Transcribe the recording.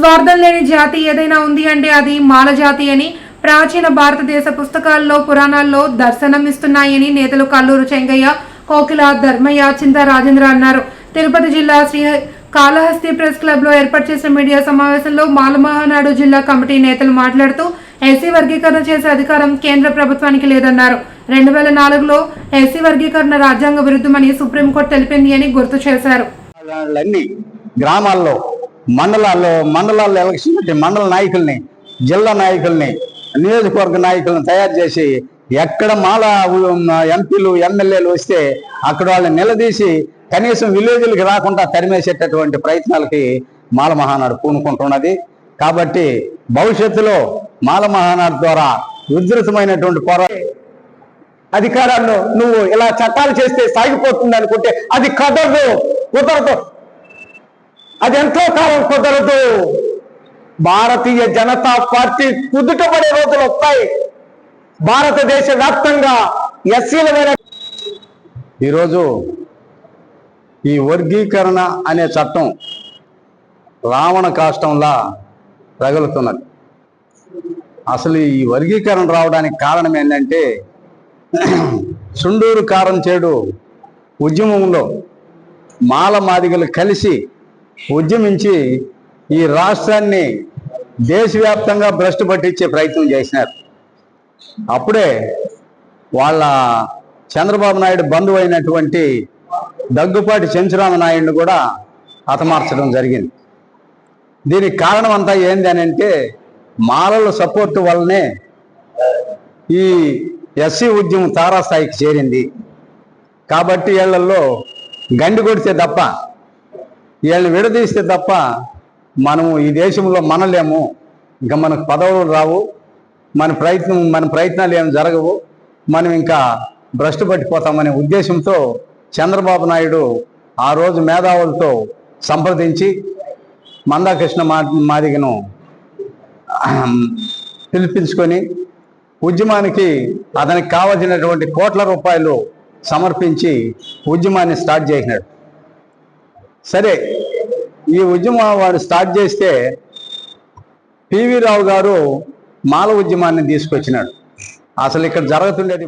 స్వార్థం లేని జాతి ఏదైనా ఉంది అంటే అది మాల జాతి అని ప్రాచీన భారతదేశ పుస్తకాల్లో పురాణాల్లో దర్శనం ఇస్తున్నాయని నేతలు కల్లూరు చెంగయ్య కోకిల ధర్మయ్య చింత రాజేంద్ర అన్నారు. తిరుపతి జిల్లా శ్రీ కాళహస్తి ప్రెస్ క్లబ్లో ఏర్పాటు చేసిన మీడియా సమావేశంలో మాలమహానాడు జిల్లా కమిటీ నేతలు మాట్లాడుతూ ఎస్సీ వర్గీకరణ చేసే అధికారం కేంద్ర ప్రభుత్వానికి లేదన్నారు. రెండు వేల నాలుగులో ఎస్సీ వర్గీకరణ రాజ్యాంగ విరుద్ధమని సుప్రీంకోర్టు తెలిపింది అని గుర్తు చేశారు. గ్రామాల్లో మండలాల్లో మండలాల్లో ఎలక్షన్ పెట్టి మండల నాయకుల్ని జిల్లా నాయకుల్ని నియోజకవర్గ నాయకులను తయారు చేసి ఎక్కడ మాల ఎంపీలు ఎమ్మెల్యేలు వస్తే అక్కడ వాళ్ళని నిలదీసి కనీసం విలేజ్లకి రాకుండా తరిమేసేటటువంటి ప్రయత్నాలకి మాల మహానాడు పూనుకుంటున్నది. కాబట్టి భవిష్యత్తులో మాల మహానాడు ద్వారా ఉధృతమైనటువంటి పోరాటం అధికారాల్లో నువ్వు ఇలా చట్టాలు చేస్తే సాగిపోతుంది అనుకుంటే అది కదరదు కుదరదు. అది ఎంతో కాలం కుదరదు. భారతీయ జనతా పార్టీ కుదుటపడే రోజులు వస్తాయి. భారతదేశ వ్యాప్తంగా ఎస్సీలమైన ఈరోజు ఈ వర్గీకరణ అనే చట్టం రావణ కాష్టంలా రగులుతున్నది. అసలు ఈ వర్గీకరణ రావడానికి కారణం ఏంటంటే చుండూరు కారం చేడు ఉద్యమంలో మాల మాదిగలు కలిసి ఉద్యమించి ఈ రాష్ట్రాన్ని దేశవ్యాప్తంగా భ్రష్టు పట్టించే ప్రయత్నం చేసినారు. అప్పుడే వాళ్ళ చంద్రబాబు నాయుడు బంధువు అయినటువంటి దగ్గుపాటి చెంచురామ నాయుడిని కూడా హతమార్చడం జరిగింది. దీనికి కారణం అంతా ఏంది అని అంటే మాలల సపోర్ట్ వల్లనే ఈ ఎస్సీ ఉద్యమం తారాస్థాయికి చేరింది. కాబట్టి వీళ్ళల్లో గండి కొడితే తప్ప వీళ్ళని విడదీస్తే తప్ప మనము ఈ దేశంలో మనలేము. ఇంకా మనకు పదవులు రావు. మన ప్రయత్నం మన ప్రయత్నాలు ఏమి జరగవు. మనం ఇంకా భ్రష్టు పట్టిపోతామనే ఉద్దేశంతో చంద్రబాబు నాయుడు ఆ రోజు మేధావులతో సంప్రదించి మందాకృష్ణ మా మాదిగను పిలిపించుకొని ఉద్యమానికి అతనికి కావలసినటువంటి కోట్ల రూపాయలు సమర్పించి ఉద్యమాన్ని స్టార్ట్ చేసినాడు. సరే ఈ ఉద్యమం వారు స్టార్ట్ చేస్తే పివి రావు గారు మాల ఉద్యమాన్ని తీసుకొచ్చినాడు. అసలు ఇక్కడ జరుగుతుండేది